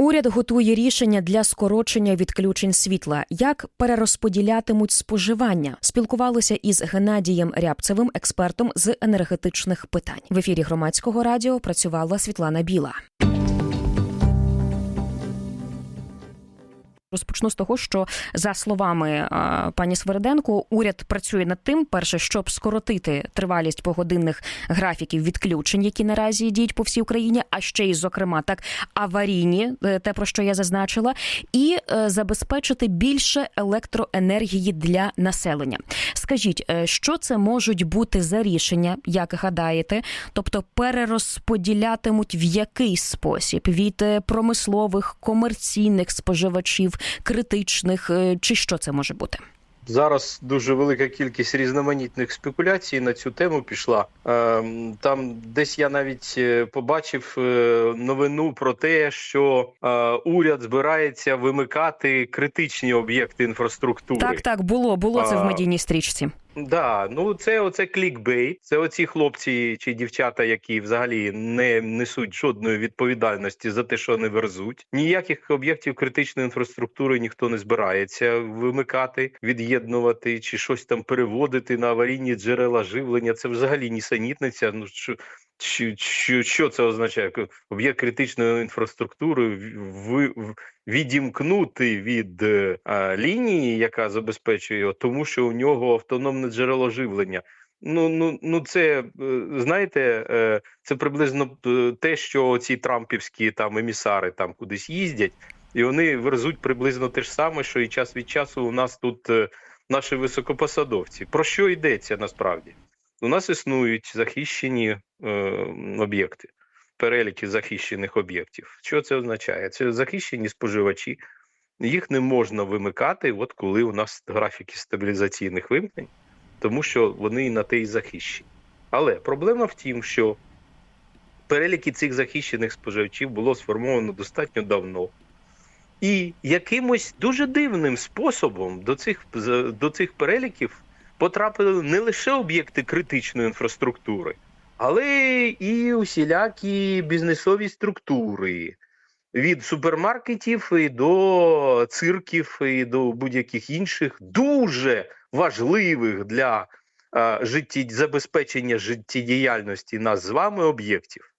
Уряд готує рішення для скорочення відключень світла. Як перерозподілятимуть споживання? Спілкувалися із Геннадієм Рябцевим, експертом з енергетичних питань. В ефірі громадського радіо працювала Світлана Біла. Розпочну з того, що за словами е, пані Свериденко, уряд працює над тим, перше, щоб скоротити тривалість погодинних графіків відключень, які наразі діють по всій Україні, а ще й зокрема так аварійні, е, те про що я зазначила, і е, забезпечити більше електроенергії для населення. Скажіть, е, що це можуть бути за рішення, як гадаєте? Тобто перерозподілятимуть в який спосіб від промислових комерційних споживачів, критичних, е, чи що це може бути? Зараз дуже велика кількість різноманітних спекуляцій на цю тему пішла. Ем, Там десь я навіть е, побачив е, новину про те, що уряд збирається вимикати критичні об'єкти інфраструктури. Так, так, було, було це в медійній стрічці. Да, ну це оце клікбейт. Це оці хлопці чи дівчата, які взагалі не несуть жодної відповідальності за те, що вони верзуть. Ніяких об'єктів критичної інфраструктури ніхто не збирається вимикати, від'єднувати чи щось там переводити на аварійні джерела живлення. Це взагалі нісенітниця. Ну що. Що, що, це означає? Об'єкт критичної інфраструктури відімкнути від е, лінії, яка забезпечує його, тому що у нього автономне джерело живлення. Ну, ну, ну це е, знаєте, е, це приблизно те, що ці трампівські там емісари там кудись їздять, і вони верзуть приблизно те ж саме, що і час від часу у нас тут наші високопосадовці. Про що йдеться насправді? У нас існують захищені об'єкти, переліки захищених об'єктів. Що це означає? Це захищені споживачі, їх не можна вимикати, от коли у нас графіки стабілізаційних вимкнень, тому що вони на те й захищені. Але проблема в тім, що переліки цих захищених споживачів було сформовано достатньо давно. І якимось дуже дивним способом до цих, до цих переліків потрапили не лише об'єкти критичної інфраструктури, але і усілякі бізнесові структури. Від супермаркетів до цирків, і до будь-яких інших дуже важливих для е, житті, забезпечення життєдіяльності нас з вами об'єктів.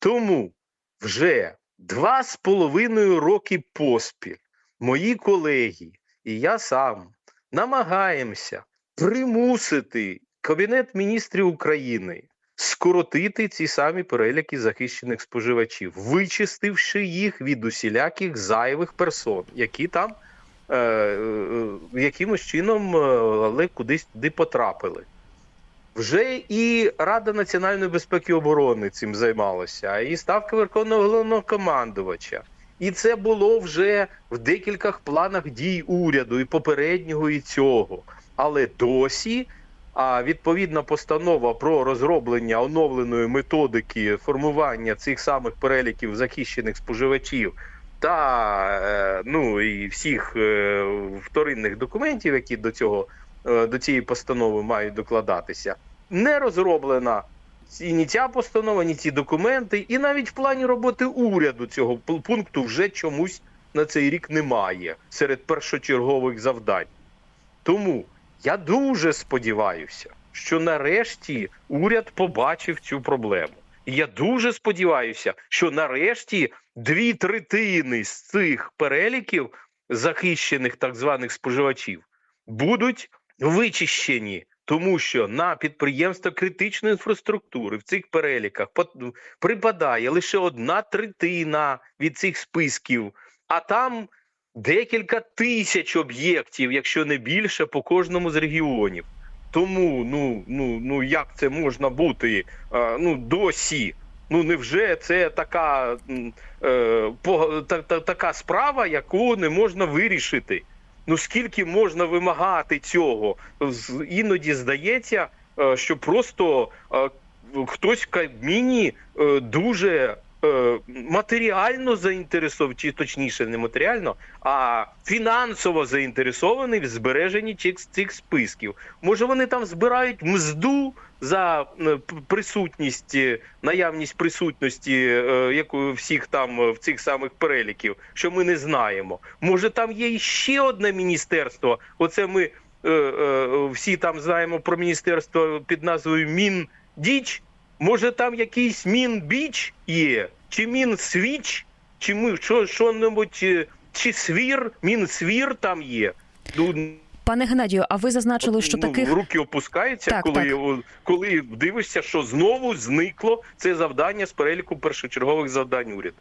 Тому вже два з половиною роки поспіль мої колеги і я сам намагаємося примусити Кабінет міністрів України скоротити ці самі переліки захищених споживачів, вичистивши їх від усіляких зайвих персон, які там е, е, якимось чином е, але кудись туди потрапили. Вже і Рада національної безпеки і оборони цим займалася, і ставка Верховного головнокомандувача. І це було вже в декількох планах дій уряду, і попереднього, і цього. Але досі а відповідна постанова про розроблення оновленої методики формування цих самих переліків захищених споживачів та е, ну і всіх е, вторинних документів, які до цього е, до цієї постанови мають докладатися, не розроблена і ні ця постанова, ні ці документи, і навіть в плані роботи уряду цього пункту вже чомусь на цей рік немає серед першочергових завдань. Тому я дуже сподіваюся, що нарешті уряд побачив цю проблему. І я дуже сподіваюся, що нарешті дві третини з цих переліків захищених так званих споживачів будуть вичищені, тому що на підприємства критичної інфраструктури в цих переліках припадає лише одна третина від цих списків, а там декілька тисяч об'єктів, якщо не більше, по кожному з регіонів. Тому ну ну ну як це можна бути е, ну досі? Ну невже це така, е, по, та, та, така справа, яку не можна вирішити? Ну скільки можна вимагати цього? Іноді здається, е, що просто е, хтось в Кабміні дуже матеріально заінтересований, чи точніше, не матеріально, а фінансово заінтересований в збереженні цих, цих списків. Може, вони там збирають мзду за е, присутність, е, наявність присутності е, яку всіх там е, в цих самих переліків, що ми не знаємо. Може, там є ще одне міністерство. Оце ми е, е, всі там знаємо про міністерство під назвою Міндіч. Може, там якийсь Мінбіч є, чи Мінсвіч, чи ми що, що-небудь, е, чи свір, Мінсвір там є. Ну, Пане Геннадію, а ви зазначили, що ну, руки опускаються, Так, коли, так. коли дивишся, що знову зникло це завдання з переліку першочергових завдань уряду.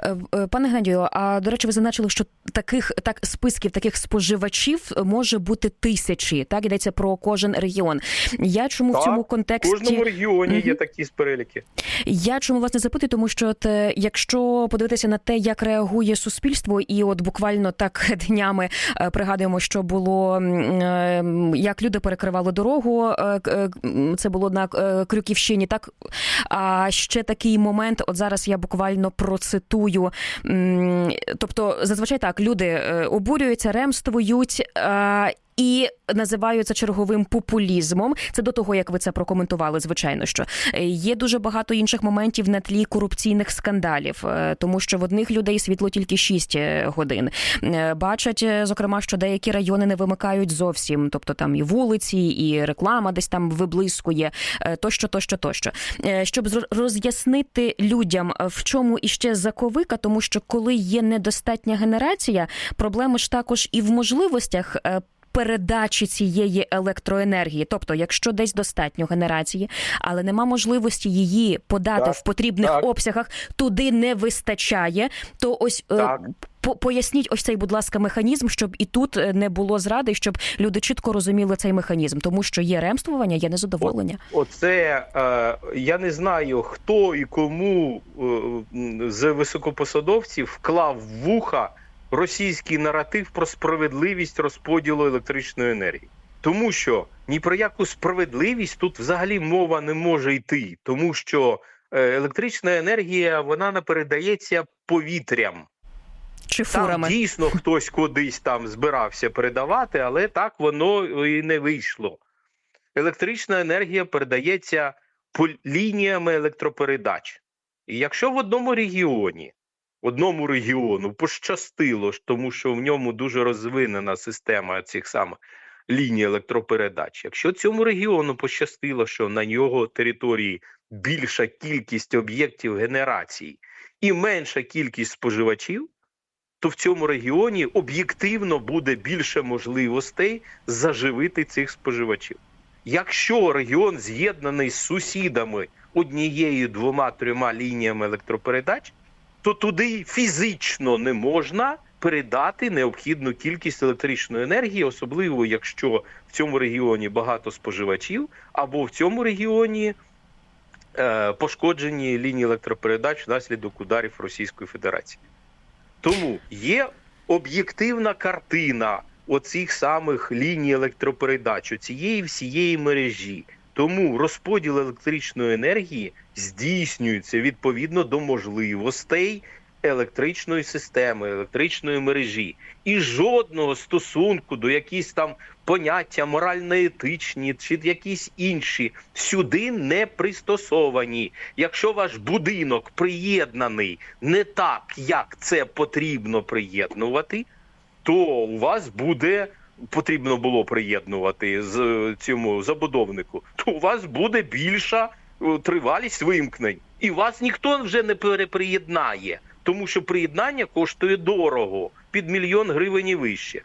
Е, е, Пане Геннадію, а до речі, ви зазначили, що таких так списків таких споживачів може бути тисячі. Так йдеться про кожен регіон. Я чому Так, в цьому В контексті кожному регіоні є Мгм. такі переліки. я чому власне запитую, тому що от, е, якщо подивитися на те, як реагує суспільство, і от буквально так днями пригадуємо, що було м, е, м, як люди перекривали дорогу. Це було на Крюківщині. Так а ще такий момент. От зараз я буквально процитую. М, Тобто, зазвичай так люди е, обурюються, ремствують. І називаю це черговим популізмом. Це до того, як ви це прокоментували, звичайно, що Е, є дуже багато інших моментів на тлі корупційних скандалів, е, тому що в одних людей світло тільки 6 годин. Е, Бачать, е, зокрема, що деякі райони не вимикають зовсім, тобто там і вулиці, і реклама десь там виблискує, тощо, тощо, тощо. Щоб роз'яснити людям, в чому іще заковика, тому що коли є недостатня генерація, проблеми ж також і в можливостях. Передачі цієї електроенергії, тобто, якщо десь достатньо генерації, але нема можливості її подати Так, в потрібних так. обсягах, туди не вистачає. То ось е, Так. по- поясніть ось цей, будь ласка, механізм, щоб і тут е, не було зради, щоб люди чітко розуміли цей механізм, тому що є ремствування, є незадоволення. Оце е, я не знаю, хто і кому е, з високопосадовців вклав в вуха російський наратив про справедливість розподілу електричної енергії. Тому що ні про яку справедливість тут взагалі мова не може йти, тому що е, електрична енергія вона не передається повітрям. Чи Там фурами? дійсно хтось кудись там збирався передавати, але так воно і не вийшло. Електрична енергія передається по лініями електропередач. І якщо в одному регіоні, одному регіону пощастило, тому що в ньому дуже розвинена система цих самих ліній електропередач, якщо цьому регіону пощастило, що на його території більша кількість об'єктів генерації і менша кількість споживачів, то в цьому регіоні об'єктивно буде більше можливостей заживити цих споживачів. Якщо регіон з'єднаний з сусідами однією, двома, трьома лініями електропередач, то туди фізично не можна передати необхідну кількість електричної енергії, особливо якщо в цьому регіоні багато споживачів, або в цьому регіоні е, пошкоджені лінії електропередач внаслідок ударів Російської Федерації. Тому є об'єктивна картина оцих самих ліній електропередач, цієї всієї мережі. Тому розподіл електричної енергії здійснюється відповідно до можливостей електричної системи, електричної мережі. І жодного стосунку до якісь там поняття морально-етичні чи якісь інші сюди не пристосовані. Якщо ваш будинок приєднаний не так, як це потрібно приєднувати, то у вас буде потрібно було приєднувати з е, цьому забудовнику, то у вас буде більша е, тривалість вимкнень, і вас ніхто вже не переприєднає, тому що приєднання коштує дорого під мільйон гривень і вище.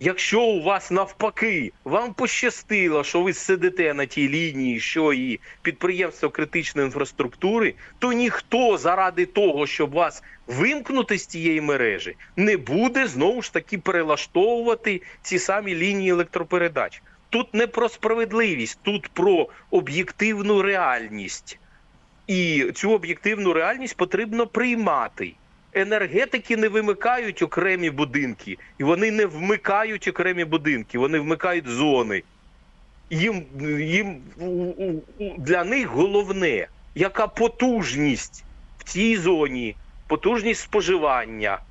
Якщо у вас навпаки вам пощастило, що ви сидите на тій лінії, що і підприємство критичної інфраструктури, то ніхто заради того, щоб вас вимкнути з цієї мережі, не буде знову ж таки перелаштовувати ці самі лінії електропередач. Тут не про справедливість, тут про об'єктивну реальність. І цю об'єктивну реальність потрібно приймати. Енергетики не вимикають окремі будинки, і вони не вмикають окремі будинки, вони вмикають зони. Їм, їм для них головне, яка потужність в цій зоні потужність споживання.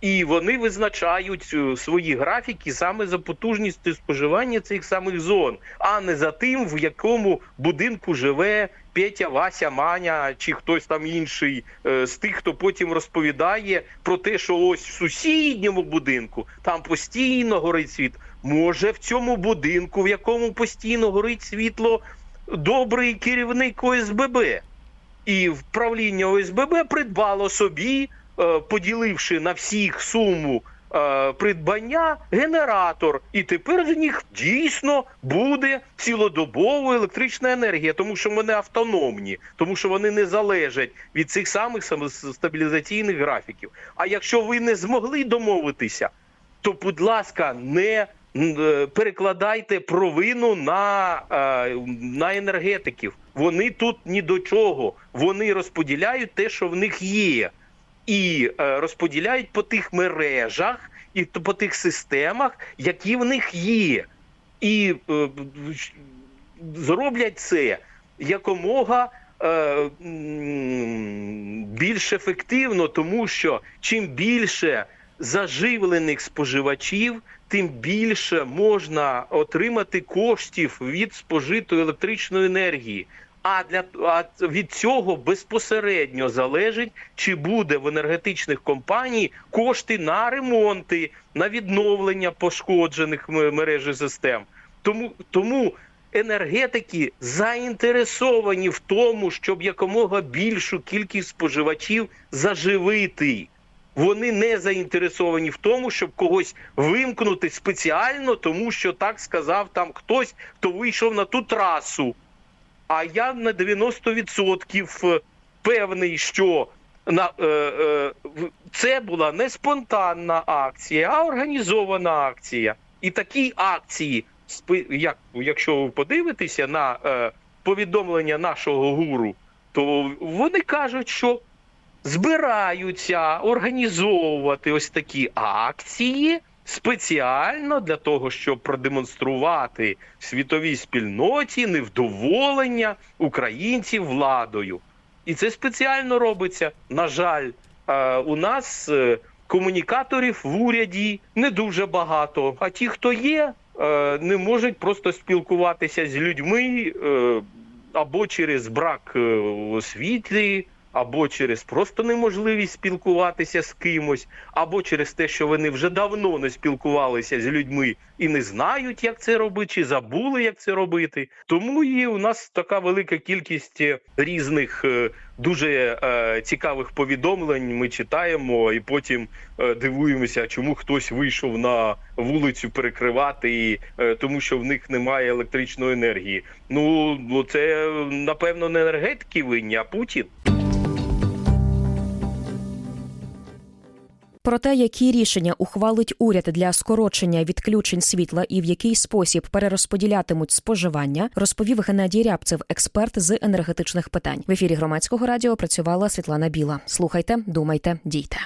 І вони визначають е, свої графіки саме за потужністю споживання цих самих зон, а не за тим, в якому будинку живе Петя, Вася, Маня чи хтось там інший е, з тих, хто потім розповідає про те, що ось в сусідньому будинку там постійно горить світ. Може, в цьому будинку, в якому постійно горить світло, добрий керівник ОСББ. І вправління ОСББ придбало собі, поділивши на всіх суму е, придбання генератор. І тепер з них дійсно буде цілодобова електрична енергія, тому що вони автономні, тому що вони не залежать від цих самих самостабілізаційних графіків. А якщо ви не змогли домовитися, то, будь ласка, не е, перекладайте провину на, е, на енергетиків. Вони тут ні до чого. Вони розподіляють те, що в них є, і е, розподіляють по тих мережах і по тих системах, які в них є. І е, зроблять це якомога е, більш ефективно, тому що чим більше заживлених споживачів, тим більше можна отримати коштів від спожитої електричної енергії. А для а від цього безпосередньо залежить, чи буде в енергетичних компаній кошти на ремонти, на відновлення пошкоджених мереж і систем. Тому тому енергетики заінтересовані в тому, щоб якомога більшу кількість споживачів заживити. Вони не заінтересовані в тому, щоб когось вимкнути спеціально, тому що так сказав там хтось, хто вийшов на ту трасу. А я на 90% певний, що на, е, е, це була не спонтанна акція, а організована акція. І такі акції, як, якщо ви подивитеся на е, повідомлення нашого гуру, то вони кажуть, що збираються організовувати ось такі акції спеціально для того, щоб продемонструвати світовій спільноті невдоволення українців владою. І це спеціально робиться. На жаль, е, у нас е, комунікаторів в уряді не дуже багато. А ті, хто є, е, не можуть просто спілкуватися з людьми або через брак освіти, або через просто неможливість спілкуватися з кимось, або через те, що вони вже давно не спілкувалися з людьми і не знають, як це робити, чи забули, як це робити. Тому і у нас така велика кількість е, різних е, дуже е, цікавих повідомлень. Ми читаємо і потім е, дивуємося, чому хтось вийшов на вулицю перекривати, і, е, тому що в них немає електричної енергії. Ну ну, це напевно не енергетики винні, а Путін. Про те, які рішення ухвалить уряд для скорочення відключень світла і в який спосіб перерозподілятимуть споживання, розповів Геннадій Рябцев, експерт з енергетичних питань. В ефірі громадського радіо працювала Світлана Біла. Слухайте, думайте, дійте.